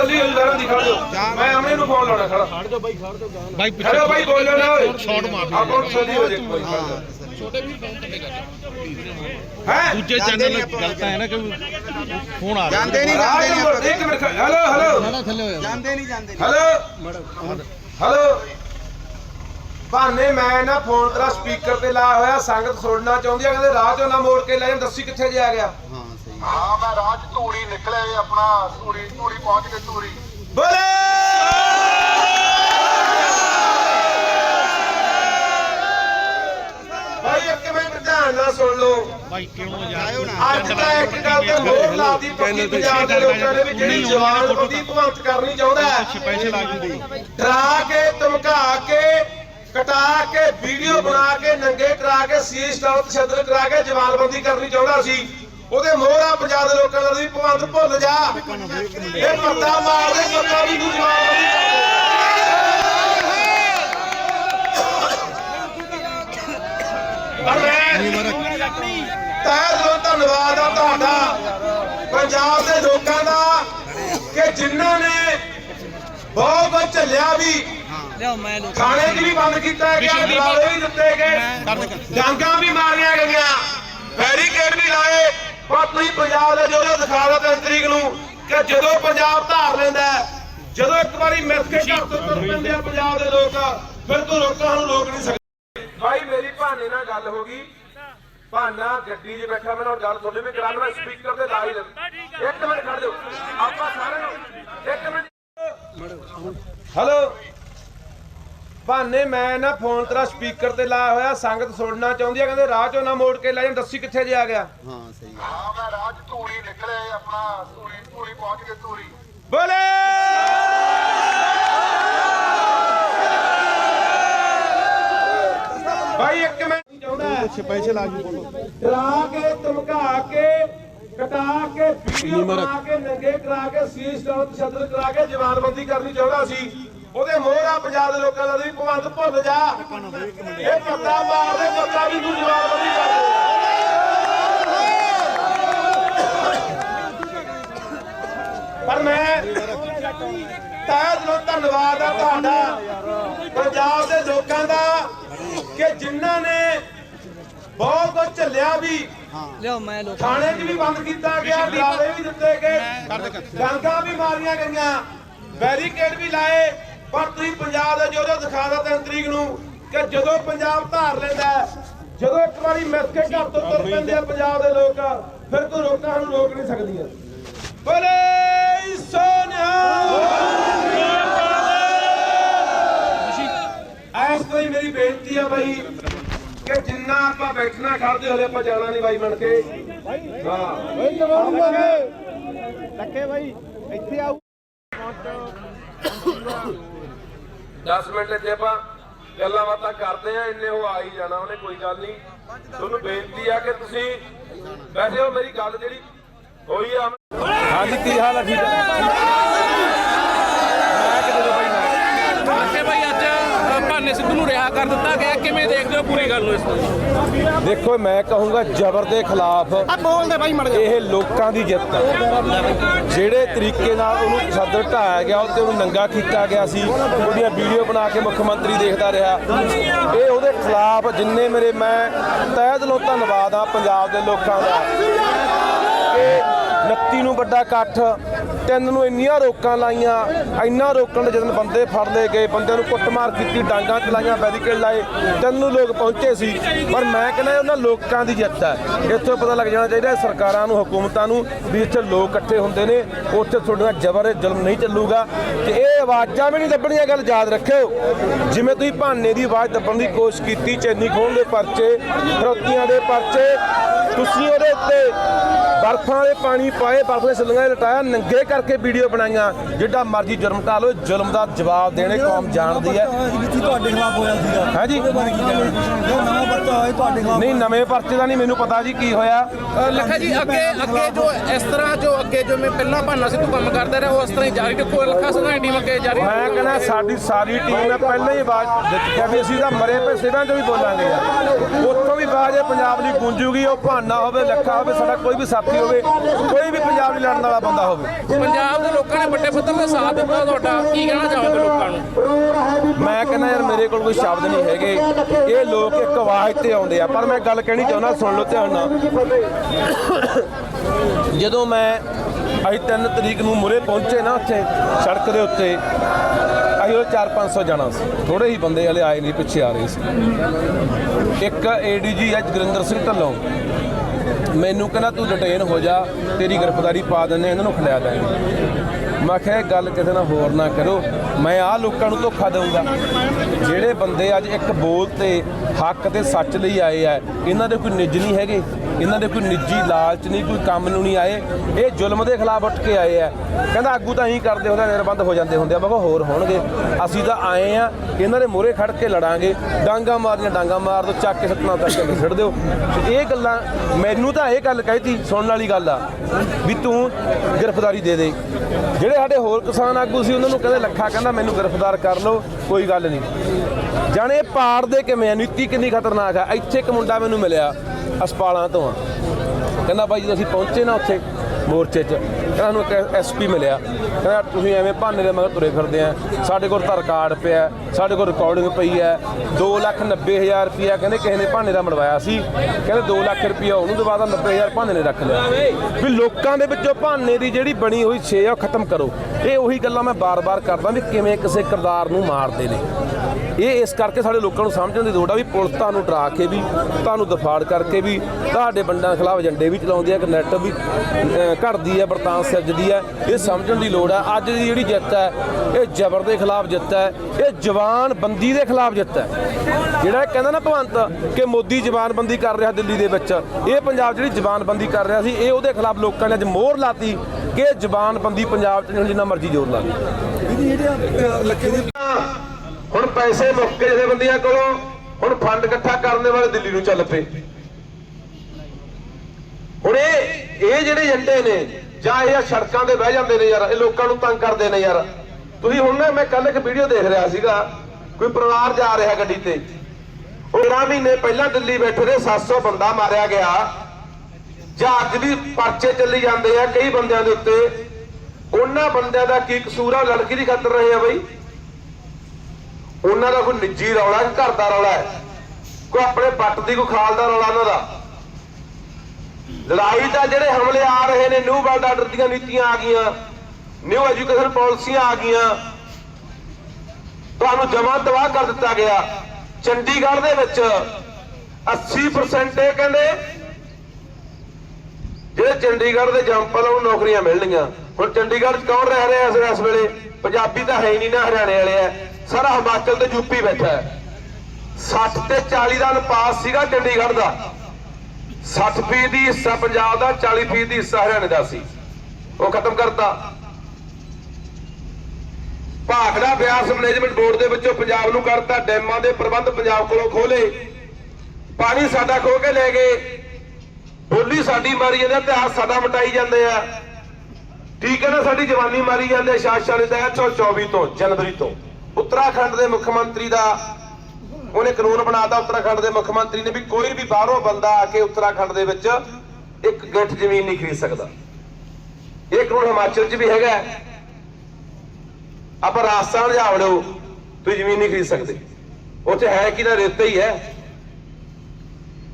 ਤਸੱਲੀ ਹੋ ਜਰਾ ਦਿਖਾ ਦਿਓ। ਮੈਂ ਨੂੰ ਫੋਨ ਲਾਉਣਾ ਖੜਾ। ਖੜ ਜਾ ਬਾਈ ਖੜ ਜਾ ਗਾਣ। ਬਾਈ ਪਿੱਛੇ ਹੈਲੋ ਭਾਈ ਬੋਲੋ ਨਾ ਓਏ। ਸ਼ਾਟ ਮਾਰ। ਆਪਾਂ ਨੂੰ ਤਸੱਲੀ ਹੋ ਜੇ ਕੋਈ ਹੈ? ਦੂਜੇ ਚੈਨਲ ਗਲਤ ਹੈ ਨਾ ਕਿ ਫੋਨ ਆ ਰਿਹਾ। ਜਾਂਦੇ ਨਹੀਂ ਰਾਜ ਜਾਂਦੇ ਨਹੀਂ ਨੰਬਰ ਇੱਕ ਮਿੰਟ ਖੜ- ਹੈਲੋ ਹੈਲੋ। ਥੱਲੇ ਹੋਇਆ ਜਾਂਦੇ ਨਹੀਂ ਜਾਂਦੇ ਨਹੀਂ। ਹੈਲੋ। ਹੈਲੋ। ਭਾਨੇ ਮੈਂ ਨਾ ਫੋਨ ਤੇਰਾ ਸਪੀਕਰ ਤੇ ਲਾਇਆ ਹੋਇਆ ਸੰਗਤ ਸੁਣਨਾ ਚਾਹੁੰਦੀ ਆ ਕਹਿੰਦੇ ਰਾਹ ਚੋਂ ਨਾ ਮੋੜ ਕੇ ਲੈ ਜਾਂ ਦੱਸੀ ਕਿੱਥੇ ਜੇ ਗਿਆ। ਹਾਂ ਹਾਂ ਮੈਂ ਰਾਜ ਧੂੜੀ ਨਿਕਲਿਆ ਜੀ ਆਪਣਾ ਧੂੜੀ ਧੂੜੀ ਪਹੁੰਚ ਕੇ ਧੂੜੀ ਬੋਲੇ! ਭਾਈ ਇੱਕ ਮਿੰਟ ਧਿਆਨ ਨਾਲ ਸੁਣ ਲਓ। ਬਾਈ ਕਿਉਂ ਜਾਇਓ ਯਾਰ? ਨਾ। ਅੱਜ ਤਾਂ ਇੱਕ ਗੱਲ ਤੇ ਹੋਰ ਲਾਦੀ ਪੱਕੀ ਪੰਜਾਬ ਦੇ ਲੋਕਾਂ ਨੇ ਵੀ ਜਿਹੜੀ ਜਵਾਨ ਉਹਦੀ ਭਵੰਤ ਕਰਨੀ ਚਾਹੁੰਦਾ ਹੈ। ਸਪੈਸ਼ਲ ਆ ਜੂਗੀ। ਡਰਾ ਕੇ ਧਮਕਾ ਕੇ ਕਟਾ ਕੇ ਵੀਡੀਓ ਬਣਾ ਕੇ ਨੰਗੇ ਕਰਾ ਕੇ ਸੀ ਸਟਾਲ ਤਸ਼ੱਦਦ ਕਰਾ ਕੇ ਜਵਾਨਬੰਦੀ ਕਰਨੀ ਚਾਹੁੰਦਾ ਸੀ। ਉਹਦੇ ਮੋਹਰਾ ਪੰਜਾਬ ਦੇ ਲੋਕਾਂ ਦਾ ਵੀ ਭਵੰਤ ਭੁੱਲ ਜਾ। ਇਹ ਪੱਤਾ ਮਾਰਦੇ ਪੱਤਾ ਵੀ ਤੂੰ ਜਵਾਨਬੰਦੀ ਕਰ ਪਰ ਮੈਂ ਤਹਿ ਦਿਲੋਂ ਧੰਨਵਾਦ ਆ ਤੁਹਾਡਾ। ਪੰਜਾਬ ਦੇ ਲੋਕਾਂ ਦਾ ਕਿ ਜਿਨ੍ਹਾਂ ਨੇ ਬਹੁਤ ਕੁਝ ਝੱਲਿਆ ਵੀ। ਲਿਆਓ ਮੈਂ ਲੋਕ ਖਾਣੇ 'ਚ ਵੀ ਬੰਦ ਕੀਤਾ ਗਿਆ ਦਿਵਾਲੇ ਵੀ ਦਿੱਤੇ ਗਏ। ਡਾਂਗਾਂ ਵੀ ਮਾਰੀਆਂ ਗਈਆਂ। ਬੈਰੀਕੇਡ ਵੀ ਲਾਏ। ਪਰ ਤੁਸੀਂ ਪੰਜਾਬ ਦੇ ਜੋ ਦਿਖਾ ਦਿਓ ਤਿੰਨ ਤਰੀਕ ਨੂੰ ਕਿ ਜਦੋਂ ਪੰਜਾਬ ਧਾਰ ਲੈਂਦਾ ਜਦੋਂ ਇੱਕ ਵਾਰੀ ਮਿੱਥ ਕੇ ਘਰ ਤੋਂ ਤੁਰ ਪੈਂਦੇ ਆ ਪੰਜਾਬ ਦੇ ਲੋਕ ਫਿਰ ਤੋਂ ਲੋਕਾਂ ਨੂੰ ਰੋਕ ਨਹੀਂ ਸਕਦੇ। ਭਾਈ ਮੇਰੀ ਭਾਨੇ ਨਾਲ ਗੱਲ ਹੋ ਗਈ। ਭਾਨਾ ਗੱਡੀ 'ਚ ਬੈਠਾ ਮੈਂ ਨਾਲ ਗੱਲ ਤੁਹਾਡੇ ਵੀ ਕਰਾਂ ਮੈਂ ਸਪੀਕਰ ਤੇ ਲਾ ਹੀ ਇੱਕ ਮਿੰਟ ਖੜ ਜਾਓ। ਆਪਾਂ ਸਾਰੇ ਇੱਕ ਮਿੰਟ ਹੈਲੋ ਭਾਨੇ ਮੈਂ ਨਾ ਫੋਨ ਤੇਰਾ ਸਪੀਕਰ ਤੇ ਲਾਇਆ ਹੋਇਆ ਸੰਗਤ ਸੁਣਨਾ ਚਾਹੁੰਦੀ ਆ ਕਹਿੰਦੇ ਰਾਹ ਚੋਂ ਨਾ ਮੋੜ ਕੇ ਲੈ ਜਾਂ ਦੱਸੀ ਕਿੱਥੇ ਜੇ ਆ ਗਿਆ। ਹਾਂ ਸਹੀ ਹਾਂ ਮੈਂ ਰਾਜ ਧੂੜੀ ਨਿਕਲਿਆ ਜੀ ਆਪਣਾ ਧੂੜੀ ਧੂੜੀ ਪਹੁੰਚ ਕੇ ਧੂੜੀ ਬੋਲੇ! ਭਾਈ ਇੱਕ ਮਿੰਟ। ਚਾਹੁੰਦਾ ਹੈ? ਸਪੈਸ਼ਲ ਆ ਜੂ ਬੋਲੋ। ਡਰਾ ਕੇ ਧਮਕਾ ਕੇ ਕਟਾ ਕੇ ਵੀਡੀਓ ਬਣਾ ਕੇ ਨੰਗੇ ਕਰਾ ਕੇ ਸੀ ਸਟਾਲ ਤਸ਼ੱਦਦ ਕਰਾ ਕੇ ਜਵਾਨਬੰਦੀ ਕਰਨੀ ਚਾਹੁੰਦਾ ਸੀ। ਉਹਦੇ ਮੋਹਰਾ ਪੰਜਾਬ ਦੇ ਲੋਕਾਂ ਦਾ ਵੀ ਭਵੰਤ ਭੁੱਲ ਜਾ। ਇਹ ਪੱਤਾ ਮਾਰਦੇ ਪੱਤਾ ਵੀ ਤੂੰ ਜਵਾਨਬੰਦੀ ਕਰ ਦੇ। ਪਰ ਮੈਂ ਤਹਿ ਦਿਲੋਂ ਧੰਨਵਾਦ ਆ ਤੁਹਾਡਾ ਪੰਜਾਬ ਦੇ ਲੋਕਾਂ ਦਾ ਕਿ ਜਿਨ੍ਹਾਂ ਨੇ ਬਹੁਤ ਕੁਝ ਝੱਲਿਆ ਵੀ। ਲਿਆਓ ਮੈਂ ਲੋਕ ਥਾਣੇ 'ਚ ਵੀ ਬੰਦ ਕੀਤਾ ਗਿਆ ਡਰਾਵੇ ਵੀ ਦਿੱਤੇ ਗਏ ਡਾਂਗਾਂ ਵੀ ਮਾਰੀਆਂ ਗਈਆਂ। ਬੈਰੀਕੇਡ ਵੀ ਲਾਏ। ਪਰ ਤੁਸੀਂ ਪੰਜਾਬ ਦੇ ਜੋ ਜੋ ਦਿਖਾ ਦਿਓ ਤਿੰਨ ਤਰੀਕ ਨੂੰ ਕਿ ਜਦੋਂ ਪੰਜਾਬ ਧਾਰ ਲੈਂਦਾ ਜਦੋਂ ਇੱਕ ਵਾਰੀ ਮਿੱਥ ਕੇ ਘਰ ਤੋਂ ਤੁਰ ਪੈਂਦੇ ਆ ਪੰਜਾਬ ਦੇ ਲੋਕ ਫਿਰ ਕੋਈ ਰੋਕਾਂ ਨੂੰ ਰੋਕ ਨਹੀਂ ਸਕਦੀਆਂ। ਬੋਲੇ ਸੋਨਿਆ! ਐਸ ਕੋਈ ਮੇਰੀ ਬੇਨਤੀ ਆ ਬਾਈ ਕਿ ਜਿੰਨਾ ਆਪਾਂ ਬੈਠਣਾ ਖਾਦੇ ਹਲੇ ਆਪਾਂ ਜਾਣਾ ਨਹੀਂ ਬਾਈ ਬਣ ਕੇ। ਹਾਂ। ਲੱਕੇ ਬਾਈ ਇੱਥੇ ਆਉ 10 ਮਿੰਟ ਇੱਥੇ ਆਪਾਂ ਗੱਲਾਂ ਬਾਤਾਂ ਕਰਦੇ ਆ ਇੰਨੇ ਉਹ ਆ ਹੀ ਜਾਣਾ ਉਹਨੇ, ਕੋਈ ਗੱਲ ਨਹੀਂ। ਤੁਹਾਨੂੰ ਬੇਨਤੀ ਆ ਕਿ ਤੁਸੀਂ ਵੈਸੇ ਉਹ ਮੇਰੀ ਗੱਲ ਜਿਹੜੀ ਹੋਈ ਆ, ਹਾਂਜੀ, ਕੀ ਹਾਲ ਆ? ਠੀਕ ਆਖੇ ਭਾਈ ਅੱਜ ਅ, ਭਾਨੇ ਸਿੱਧੂ ਨੂੰ ਰਿਹਾ ਕਰ ਦਿੱਤਾ ਗਿਆ? ਕਿਵੇਂ ਦੇਖਦੇ ਹੋ ਪੂਰੀ ਗੱਲ ਨੂੰ ਇਸ ਨੂੰ? ਦੇਖੋ ਮੈਂ ਕਹੂੰਗਾ ਜ਼ਬਰ ਦੇ ਖਿਲਾਫ ਬੋਲਦੇ ਬਾਈ ਮੜ ਇਹ ਲੋਕਾਂ ਦੀ ਜਿੱਤ ਹੈ। ਜਿਹੜੇ ਤਰੀਕੇ ਨਾਲ ਉਹਨੂੰ ਸਦਰ ਢਾਇਆ ਗਿਆ ਉੱਤੇ ਉਹਨੂੰ ਨੰਗਾ ਕੀਤਾ ਗਿਆ ਸੀ ਉਹਦੀਆਂ ਵੀਡੀਓ ਬਣਾ ਕੇ ਮੁੱਖ ਮੰਤਰੀ ਦੇਖਦਾ ਰਿਹਾ। ਇਹ ਉਹਦੇ ਖਿਲਾਫ ਜਿੰਨੇ ਮੇਰੇ ਮੈਂ ਤਹਿ ਦਿਲੋਂ ਧੰਨਵਾਦ ਆ ਪੰਜਾਬ ਦੇ ਲੋਕਾਂ ਦਾ। ਕਿ 29 ਨੂੰ ਵੱਡਾ ਇਕੱਠ ਤਿੰਨ ਨੂੰ ਇੰਨੀਆਂ ਰੋਕਾਂ ਲਾਈਆਂ, ਇੰਨਾ ਰੋਕਣ ਦੇ ਜਦੋਂ ਬੰਦੇ ਫੜ ਲਏ ਗਏ, ਬੰਦਿਆਂ ਨੂੰ ਕੁੱਟਮਾਰ ਕੀਤੀ, ਡਾਂਗਾਂ ਚਲਾਈਆਂ, ਬੈਰੀਕੇਡ ਲਾਏ, ਤਿੰਨ ਨੂੰ ਲੋਕ ਪਹੁੰਚੇ ਸੀ। ਪਰ ਮੈਂ ਕਹਿੰਦਾ ਉਹਨਾਂ ਲੋਕਾਂ ਦੀ ਜਿੱਤ ਹੈ। ਇੱਥੋਂ ਪਤਾ ਲੱਗ ਜਾਣਾ ਚਾਹੀਦਾ ਸਰਕਾਰਾਂ ਨੂੰ, ਹਕੂਮਤਾਂ ਨੂੰ ਵੀ ਇੱਥੇ ਲੋਕ ਇਕੱਠੇ ਹੁੰਦੇ ਨੇ, ਉੱਥੇ ਤੁਹਾਡੇ ਨਾਲ ਜ਼ਬਰ ਜ਼ੁਲਮ ਨਹੀਂ ਚੱਲੂਗਾ। ਤੇ ਇਹ ਆਵਾਜ਼ਾਂ ਵੀ ਨਹੀਂ ਦੱਬਣੀਆਂ ਗੱਲ ਯਾਦ ਰੱਖਿਓ। ਜਿਵੇਂ ਤੁਸੀਂ ਭਾਨੇ ਦੀ ਆਵਾਜ਼ ਦੱਬਣ ਦੀ ਕੋਸ਼ਿਸ਼ ਕੀਤੀ, ਚੈਨੀ ਖੋਣ ਦੇ ਪਰਚੇ, ਫਰੋਤੀਆਂ ਦੇ ਪਰਚੇ, ਤੁਸੀਂ ਉਹਦੇ ਉੱਤੇ ਬਰਫਾਂ ਵਾਲੇ ਪਾਣੀ ਪਾਏ ਬਰਫ ਦੇ ਸਿਲੰਗਾਂ ਲਟਾਇਆ ਨੰਗੇ ਕਰਕੇ ਵੀਡੀਓ ਬਣਾਈਆਂ। ਜਿੱਡਾ ਮਰਜ਼ੀ ਜੁਰਮ ਢਾ ਲਓ ਜ਼ੁਲਮ ਦਾ ਜਵਾਬ ਦੇਣੇ ਕੌਮ ਜਾਣਦੀ ਹੈ। ਤੁਹਾਡੇ ਖਿਲਾਫ ਹੋਇਆ ਸੀਗਾ। ਹੈ ਜੀ? ਜੋ ਨਵਾਂ ਪਰਚਾ ਹੋਇਆ ਤੁਹਾਡੇ ਖਿਲਾਫ ਨਹੀਂ ਨਵੇਂ ਪਰਚੇ ਦਾ ਨਹੀਂ ਮੈਨੂੰ ਪਤਾ ਜੀ ਕੀ ਹੋਇਆ। ਲੱਖਾ ਜੀ ਅੱਗੇ ਅੱਗੇ ਜੋ ਇਸ ਤਰ੍ਹਾਂ ਜੋ ਅੱਗੇ ਜੋ ਮੈਂ ਪਹਿਲਾਂ ਭਾਨਾ ਸਿੱਧੂ ਕੰਮ ਕਰਦਾ ਰਿਹਾ ਉਹ ਇਸ ਤਰ੍ਹਾਂ ਹੀ ਜਾਰੀ ਰੱਖੋ। ਲੱਖਾ ਸਿੰਘ ਦੀ ਟੀਮ ਅੱਗੇ ਜਾਰੀ ਮੈਂ ਕਹਿੰਦਾ ਸਾਡੀ ਸਾਰੀ ਟੀਮ ਨੇ ਪਹਿਲਾਂ ਹੀ ਆਵਾਜ਼ ਦਿੱਤੀ ਹੈ ਵੀ ਅਸੀਂ ਤਾਂ ਮਰੇ ਪਏ ਸਿਰਾਂ 'ਚੋਂ ਵੀ ਬੋਲਾਂਗੇ ਯਾਰ। ਉੱਥੋਂ ਵੀ ਆਵਾਜ਼ ਪੰਜਾਬ ਲਈ ਗੂੰਜੂਗੀ ਉਹ ਭਾਨਾ ਹੋਵੇ ਲੱਖਾ ਹੋਵੇ ਸਾਡਾ ਕੋਈ ਵੀ ਸਾਥੀ ਮੁਖੀ ਹੋਵੇ ਕੋਈ ਵੀ ਪੰਜਾਬ ਦੀ ਲੜਨ ਵਾਲਾ ਬੰਦਾ ਹੋਵੇ। ਪੰਜਾਬ ਦੇ ਲੋਕਾਂ ਨੇ ਵੱਡੇ ਪੱਧਰ ਤੇ ਸਾਥ ਦਿੱਤਾ ਤੁਹਾਡਾ। ਕੀ ਕਹਿਣਾ ਚਾਹੋਗੇ ਲੋਕਾਂ ਨੂੰ? ਮੈਂ ਕਹਿੰਦਾ ਯਾਰ ਮੇਰੇ ਕੋਲ ਕੋਈ ਸ਼ਬਦ ਨਹੀਂ ਹੈਗੇ। ਇਹ ਲੋਕ ਇੱਕ ਆਵਾਜ਼ ਤੇ ਆਉਂਦੇ ਆ ਪਰ ਮੈਂ ਗੱਲ ਕਹਿਣੀ ਚਾਹੁੰਦਾ ਸੁਣ ਲਓ ਧਿਆਨ ਨਾਲ। ਜਦੋਂ ਮੈਂ ਅਸੀਂ 3 ਤਰੀਕ ਨੂੰ ਮੁਰੇ ਪਹੁੰਚੇ ਨਾ ਉੱਥੇ ਸੜਕ ਦੇ ਉੱਤੇ ਅਸੀਂ ਉਹ 4-500 ਜਾਣਾ ਸੀ। ਥੋੜੇ ਹੀ ਬੰਦੇ ਹਲੇ ਆਏ ਨਹੀਂ ਪਿੱਛੇ ਆ ਰਹੇ ਸੀ। ਇੱਕ ਏਡੀਜੀ ਐਚ ਗੁਰਿੰਦਰ ਸਿੰਘ ਢੱਲੋਂ। ਮੈਨੂੰ ਕਹਿੰਦਾ ਤੂੰ ਡਿਟੇਨ ਹੋ ਜਾ, ਤੇਰੀ ਗ੍ਰਿਫਤਾਰੀ ਪਾ ਦਿੰਦੇ ਇਹਨਾਂ ਨੂੰ ਖਿਲਾ ਦਾਂਗੇ। ਮੈਂ ਕਿਹਾ ਇਹ ਗੱਲ ਕਿਸੇ ਨਾਲ ਹੋਰ ਨਾ ਕਰੋ, ਮੈਂ ਆਹ ਲੋਕਾਂ ਨੂੰ ਧੋਖਾ ਦਊਂਗਾ। ਜਿਹੜੇ ਬੰਦੇ ਅੱਜ ਇੱਕ ਬੋਲ ਤੇ ਹੱਕ ਤੇ ਸੱਚ ਲਈ ਆਏ ਆ, ਇਹਨਾਂ ਦੇ ਕੋਈ ਨਿੱਜ ਨਹੀਂ ਹੈਗੇ? ਇਹਨਾਂ ਦੇ ਕੋਈ ਨਿੱਜੀ ਲਾਲਚ ਨਹੀਂ, ਕੋਈ ਕੰਮ ਨੂੰ ਨਹੀਂ ਆਏ। ਇਹ ਜ਼ੁਲਮ ਦੇ ਖਿਲਾਫ ਉੱਠ ਕੇ ਆਏ ਆ। ਕਹਿੰਦਾ ਆਗੂ ਤਾਂ ਇਹੀ ਕਰਦੇ ਹੁੰਦੇ ਨਿਰਬੰਧ ਹੋ ਜਾਂਦੇ ਹੁੰਦੇ ਆ। ਮੈਂ ਕਿਹਾ ਹੋਰ ਹੋਣਗੇ। ਅਸੀਂ ਤਾਂ ਆਏ ਆ, ਇਹਨਾਂ ਦੇ ਮੂਹਰੇ ਖੜ ਕੇ ਲੜਾਂਗੇ। ਡਾਂਗਾ ਮਾਰਨੀਆਂ, ਡਾਂਗਾ ਮਾਰ ਦੋ, ਚੱਕ ਕੇ ਸੱਟਣਾ ਤੱਕ ਕੇ ਸਿੱਟ ਦਿਓ। ਇਹ ਗੱਲਾਂ, ਮੈਨੂੰ ਤਾਂ ਇਹ ਗੱਲ ਕਹੀ ਤੀ ਸੁਣਨ ਵਾਲੀ ਗੱਲ ਆ, ਵੀ ਤੂੰ ਗ੍ਰਿਫਤਾਰੀ ਦੇ ਦੇ। ਜਿਹੜੇ ਸਾਡੇ ਹੋਰ ਕਿਸਾਨ ਆਗੂ ਸੀ, ਉਹਨਾਂ ਨੂੰ ਕਹਿੰਦੇ ਲੱਖਾ, ਕਹਿੰਦਾ ਮੈਨੂੰ ਗ੍ਰਿਫਤਾਰ ਕਰ ਲਓ, ਕੋਈ ਗੱਲ ਨਹੀਂ। ਜਾਣੇ ਪਾੜ ਦੇ ਕਿਵੇਂ ਆ? ਨੀਤੀ ਕਿੰਨੀ ਖਤਰਨਾਕ ਆ? ਇੱਥੇ ਇੱਕ ਮੁੰਡਾ ਮੈਨੂੰ ਮਿਲਿਆ। ਅਸਪਾਲਾਂ ਤੋਂ ਆ। ਕਹਿੰਦਾ ਬਾਈ ਜਦੋਂ ਅਸੀਂ ਪਹੁੰਚੇ ਨਾ ਉੱਥੇ ਮੋਰਚੇ 'ਚ ਸਾਨੂੰ ਇੱਕ ਐਸਪੀ ਮਿਲਿਆ। ਕਹਿੰਦਾ ਤੁਸੀਂ ਐਵੇਂ ਭਾਨੇ ਦੇ ਮਗਰ ਤੁਰੇ ਫਿਰਦੇ ਆ। ਸਾਡੇ ਕੋਲ ਤਾਂ ਰਿਕਾਰਡ ਪਿਆ ਸਾਡੇ ਕੋਲ ਰਿਕਾਰਡਿੰਗ ਪਈ ਹੈ। 290000 ਰੁਪਇਆ ਕਹਿੰਦੇ ਕਿਸੇ ਨੇ ਭਾਨੇ ਦਾ ਮੜਵਾਇਆ ਸੀ। ਕਹਿੰਦੇ 2 ਲੱਖ ਰੁਪਇਆ ਉਹਨੂੰ ਦਵਾ ਦਾ 90000 ਭਾਨੇ ਨੇ ਰੱਖ ਲਿਆ। ਵੀ ਲੋਕਾਂ ਦੇ ਵਿੱਚੋਂ ਭਾਨੇ ਦੀ ਜਿਹੜੀ ਬਣੀ ਹੋਈ ਛੇ ਆ ਉਹ ਖਤਮ ਕਰੋ। ਇਹ ਉਹੀ ਗੱਲਾਂ ਮੈਂ ਬਾਰ-ਬਾਰ ਕਰਦਾ ਵੀ ਕਿਵੇਂ ਕਿਸੇ ਕਿਰਦਾਰ ਨੂੰ ਮਾਰਦੇ ਨੇ। ਇਹ ਇਸ ਕਰਕੇ ਸਾਡੇ ਲੋਕਾਂ ਨੂੰ ਸਮਝਣ ਦੀ ਲੋੜ ਆ ਵੀ ਪੁਲਿਸ ਤੁਹਾਨੂੰ ਡਰਾ ਕੇ ਵੀ ਤੁਹਾਨੂੰ ਦਫਾੜ ਕਰਕੇ ਵੀ ਤੁਹਾਡੇ ਬੰਡਾਂ ਖਿਲਾਫ ਏਜੰਡੇ ਵੀ ਚਲਾਉਂਦੇ ਆ ਕਿ ਨੈਟ ਵੀ ਅਹ, ਘੜਦੀ ਹੈ ਬਰਤਾਨ ਸਿਰਜਦੀ ਹੈ, ਇਹ ਸਮਝਣ ਦੀ ਲੋੜ ਹੈ। ਅੱਜ ਦੀ ਜਿਹੜੀ ਜਿੱਤ ਹੈ, ਇਹ ਜ਼ਬਰ ਦੇ ਖਿਲਾਫ ਜਿੱਤ ਹੈ, ਇਹ ਜਵਾਨ ਬੰਦੀ ਦੇ ਖਿਲਾਫ ਜਿੱਤ ਹੈ। ਜਿਹੜਾ ਕਹਿੰਦਾ ਨਾ ਭਵੰਤ ਕਿ ਮੋਦੀ ਜਵਾਨਬੰਦੀ ਕਰ ਰਿਹਾ ਦਿੱਲੀ ਦੇ ਵਿੱਚ, ਇਹ ਪੰਜਾਬ ਜਿਹੜੀ ਜਵਾਨਬੰਦੀ ਕਰ ਰਿਹਾ ਸੀ, ਇਹ ਉਹਦੇ ਖਿਲਾਫ ਲੋਕਾਂ ਨੇ ਅੱਜ ਮੋਹਰ ਲਾਤੀ ਕਿ ਜਵਾਨ ਬੰਦੀ ਪੰਜਾਬ 'ਚ ਜਿੰਨਾ ਮਰਜ਼ੀ ਜ਼ੋਰ ਲਾ ਹੁਣ ਪੈਸੇ ਮੁੱਕ ਗਏ ਜਿਹੜੇ ਬੰਦੀਆਂ ਕੋਲੋਂ, ਹੁਣ ਫੰਡ ਇਕੱਠਾ ਕਰਨ ਦੇ ਵਾਲੇ ਦਿੱਲੀ ਨੂੰ ਚੱਲ ਪਏ। ਹੁਣ ਇਹ ਇਹ ਜਿਹੜੇ ਏਜੰਡੇ ਨੇ ਜਾਂ ਇਹ ਸੜਕਾਂ ਤੇ ਬਹਿ ਜਾਂਦੇ ਨੇ ਯਾਰ, ਇਹ ਲੋਕਾਂ ਨੂੰ ਤੰਗ ਕਰਦੇ ਨੇ ਯਾਰ। ਤੁਸੀਂ ਹੁਣ ਨਾ, ਮੈਂ ਕੱਲ ਇੱਕ ਵੀਡੀਓ ਦੇਖ ਰਿਹਾ ਸੀਗਾ, ਕੋਈ ਪਰਿਵਾਰ ਜਾ ਰਿਹਾ ਗੱਡੀ ਤੇ। 13 ਮਹੀਨੇ ਪਹਿਲਾਂ ਦਿੱਲੀ ਬੈਠੇ ਨੇ 700 ਬੰਦਾ ਮਾਰਿਆ ਗਿਆ। ਜਾਂ ਅੱਜ ਵੀ ਪਰਚੇ ਚੱਲੀ ਜਾਂਦੇ ਆ ਕਈ ਬੰਦਿਆਂ ਦੇ ਉੱਤੇ। ਉਹਨਾਂ ਬੰਦਿਆਂ ਦਾ ਕੀ ਕਸੂਰ ਆ, ਲੜਕੀ ਦੀ ਖਾਤਰ ਰਹੇ ਆ ਬਈ? ਉਹਨਾਂ ਦਾ ਕੋਈ ਨਿੱਜੀ ਰੌਲਾ, ਘਰ ਦਾ ਰੌਲਾ ਹੈ? ਕੋਈ ਆਪਣੇ ਪੱਟ ਦੀ ਕੋਈ ਖਾਲ ਦਾ ਰੌਲਾ ਉਹਨਾਂ ਦਾ? ਲੜਾਈ ਤਾਂ ਜਿਹੜੇ ਹਮਲੇ ਆ ਰਹੇ ਨੇ ਨਿਊ ਵਰਲਡ ਆਰਡਰ ਦੀਆਂ ਨੀਤੀਆਂ ਆ ਗਈਆਂ ਨਿਊ ਐਜੂਕੇਸ਼ਨ ਪਾਲਿਸੀਆਂ ਆ ਗਈਆਂ, ਤੁਹਾਨੂੰ ਜਮਾ ਦਵਾ ਕਰ ਦਿੱਤਾ ਗਿਆ। ਚੰਡੀਗੜ੍ਹ ਦੇ ਵਿੱਚ 80% ਇਹ ਕਹਿੰਦੇ, ਜਿਹੜੇ ਚੰਡੀਗੜ੍ਹ ਦੇ ਜੰਪਲ ਨੂੰ ਨੌਕਰੀਆਂ ਮਿਲਣਗੀਆਂ ਹੁਣ ਚੰਡੀਗੜ੍ਹ 'ਚ ਕੌਣ ਰਹਿ ਰਿਹਾ ਇਸ ਇਸ ਵੇਲੇ? ਪੰਜਾਬੀ ਤਾਂ ਹੈ ਹੀ ਨਹੀਂ ਨਾ, ਹਰਿਆਣੇ ਵਾਲੇ ਆ। ਸਾਰਾ ਹਿਮਾਚਲ ਤੇ ਯੂਪੀ ਬੈਠਾ ਹੈ। 60 ਤੇ 40 ਦਾ ਅਨੁਪਾਤ ਸੀਗਾ ਚੰਡੀਗੜ੍ਹ ਦਾ। 60 ਫੀਸਦੀ ਹਿੱਸਾ ਪੰਜਾਬ ਦਾ 40 ਫੀਸਦੀ ਹਿੱਸਾ ਹਰਿਆਣੇ ਦਾ ਸੀ। ਉਹ ਖਤਮ ਕਰਤਾ। ਭਾਖੜਾ ਬਿਆਸ ਮੈਨੇਜਮੈਂਟ ਬੋਰਡ ਦੇ ਵਿੱਚੋਂ ਪੰਜਾਬ ਨੂੰ ਕਰਤਾ। ਡੈਮਾਂ ਦੇ ਪ੍ਰਬੰਧ ਪੰਜਾਬ ਕੋਲੋਂ ਖੋਲੇ ਪਾਣੀ ਸਾਡਾ ਖੋ ਕੇ ਲੈ ਗਏ। ਬੋਲੀ ਸਾਡੀ ਮਾਰੀ ਜਾਂਦੇ ਆ, ਇਤਿਹਾਸ ਸਾਡਾ ਮਟਾਈ ਜਾਂਦੇ ਆ। ਠੀਕ ਹੈ ਨਾ ਸਾਡੀ ਜਵਾਨੀ ਮਾਰੀ ਜਾਂਦੇ ਆ, ਦਾ ਨੇ ਤਾਂ 24 ਤੋਂ ਜਨਵਰੀ ਤੋਂ। ਉੱਤਰਾਖੰਡ ਦੇ ਮੁੱਖ ਮੰਤਰੀ ਦਾ ਉਹਨੇ ਕਾਨੂੰਨ ਬਣਾਤਾ ਉੱਤਰਾਖੰਡ ਦੇ ਮੁੱਖ ਮੰਤਰੀ ਨੇ ਵੀ ਕੋਈ ਵੀ ਬਾਹਰੋਂ ਬੰਦਾ ਆ ਕੇ ਉੱਤਰਾਖੰਡ ਦੇ ਵਿੱਚ ਇੱਕ ਗਿੱਠ ਜ਼ਮੀਨ ਨਹੀਂ ਖਰੀਦ ਸਕਦਾ। ਇਹ ਕਾਨੂੰਨ ਹਿਮਾਚਲ 'ਚ ਵੀ ਹੈਗਾ ਆਪਾਂ ਰਾਜਸਥਾਨ ਜਾ ਵੜੋ ਤੁਸੀਂ ਜ਼ਮੀਨ ਨਹੀਂ ਖਰੀਦ ਸਕਦੇ। ਉੱਥੇ ਹੈ ਕਿ ਨਾ, ਰੇਤਾ ਹੀ ਹੈ।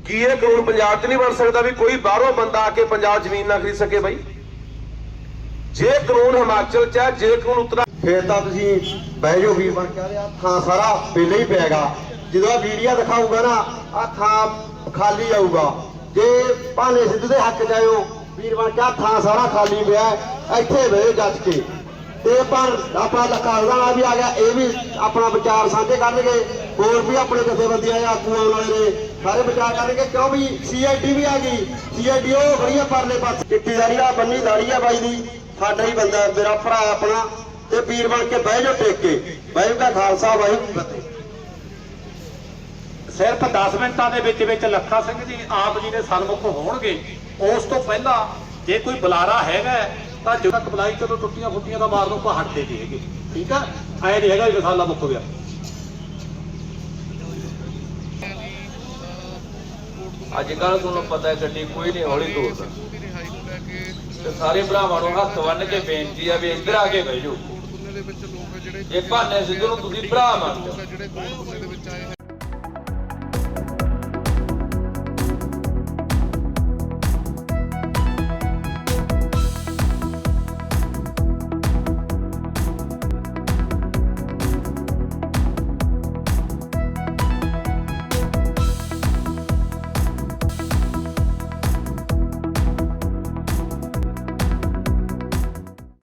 ਕੀ ਇਹ ਕਾਨੂੰਨ ਪੰਜਾਬ 'ਚ ਨਹੀਂ ਬਣ ਸਕਦਾ ਵੀ ਕੋਈ ਬਾਹਰੋਂ ਬੰਦਾ ਆ ਕੇ ਪੰਜਾਬ ਜ਼ਮੀਨ ਨਾ ਖਰੀਦ ਸਕੇ ਬਾਈ? ਜੇ ਕਾਨੂੰਨ ਹਿਮਾਚਲ 'ਚ ਹੈ, ਜੇ ਕਾਨੂੰਨ ਉੱਤਰਾ ਫੇਰ ਤਾਂ ਤੁਸੀਂ ਬਹਿ ਜਾਓ ਵੀਰ ਬਣ ਕੇ। ਆ ਥਾਂ ਸਾਰਾ ਪਹਿਲੇ ਹੀ ਪਿਆਗਾ ਜਦੋਂ ਆ ਵੀਡੀਓ ਦਿਖਾਊਗਾ ਨਾ ਆ ਥਾਂ ਖਾਲੀ ਆਊਗਾ। ਜੇ ਭਾਨੇ ਸਿੱਧੂ ਦੇ ਹੱਕ ਜਾਇਓ ਵੀਰ ਬਣ ਕੇ ਥਾਂ ਸਾਰਾ ਖਾਲੀ ਪਿਆ ਇੱਥੇ ਬਹਿ ਜੱਜ ਕੇ। ਤੇ ਪਰ ਆਪਾਂ ਲਕਾਲਦਾ ਵੀ ਆ ਗਿਆ, ਇਹ ਵੀ ਆਪਣਾ ਵਿਚਾਰ ਸਾਂਝੇ ਕਰਨਗੇ। ਹੋਰ ਵੀ ਆਪਣੇ ਜਥੇਬੰਦੀਆਂ ਜਾਂ ਆਗੂ ਆਉਣ ਵਾਲੇ ਨੇ, ਸਾਰੇ ਵਿਚਾਰ ਕਰਨਗੇ, ਕਿਉਂ ਵੀ ਸੀਆਈਡੀ ਵੀ ਆ ਗਈ। ਸੀਆਈਡੀ ਉਹ ਖੜੀ ਆ ਪਰਲੇ ਪਾਸੇ। ਚਿੱਟੀਦਾਰੀ ਆ, ਬੰਨੀ ਦਾੜੀ ਆ ਬਾਈ ਦੀ। ਸਾਡਾ ਹੀ ਬੰਦਾ, ਮੇਰਾ ਭਰਾ ਆਪਣਾ। ਤੇ ਵੀਰ ਬਣ ਕੇ ਬਹਿ ਜਾਓ ਟੇਕ ਕੇ ਵਾਹਿਗੁਰੂ ਦਾ ਖਾਲਸਾ, ਵਾਹਿਗੁਰੂ ਫਤਿਹ। ਸਿਰਫ 10 ਮਿੰਟਾਂ ਦੇ ਵਿੱਚ ਵਿੱਚ ਲੱਖਾ ਸਿੰਘ ਜੀ ਆਪ ਜੀ ਦੇ ਸਨਮੁਖ ਹੋਣਗੇ। ਉਸ ਤੋਂ ਪਹਿਲਾਂ ਜੇ ਕੋਈ ਬੁਲਾਰਾ ਹੈਗਾ ਤਾਂ ਜਦੋਂ ਤੱਕ ਬੁਲਾਈ ਚਲੋ ਟੁੱਟੀਆਂ ਫੁੱਟੀਆਂ ਦਾ ਮਾਰ ਦੋ ਆਪਾਂ ਹਟਦੇ ਨਹੀਂ ਹੈਗੇ। ਠੀਕ ਆ? ਐ ਨਹੀਂ ਹੈਗਾ ਵੀ ਮਸਾਲਾ ਮੁੱਕ ਗਿਆ। ਅੱਜ ਕੱਲ ਤੁਹਾਨੂੰ ਪਤਾ ਹੈ ਗੱਡੀ ਕੋਈ ਨਹੀਂ ਹੌਲੀ ਤੋਰਦਾ ਤੇ ਸਾਰੇ ਭਰਾਵਾਂ ਨੂੰ ਹੱਥ ਬੰਨ ਕੇ ਬੇਨਤੀ ਆ ਵੀ ਇੱਧਰ ਆ ਕੇ ਬਹਿ ਜਾਓ। ਇਹ ਭਾਨੇ ਸਿੱਧੂ ਨੂੰ ਤੁਸੀਂ ਭਰਾ ਮੰਨਦੇ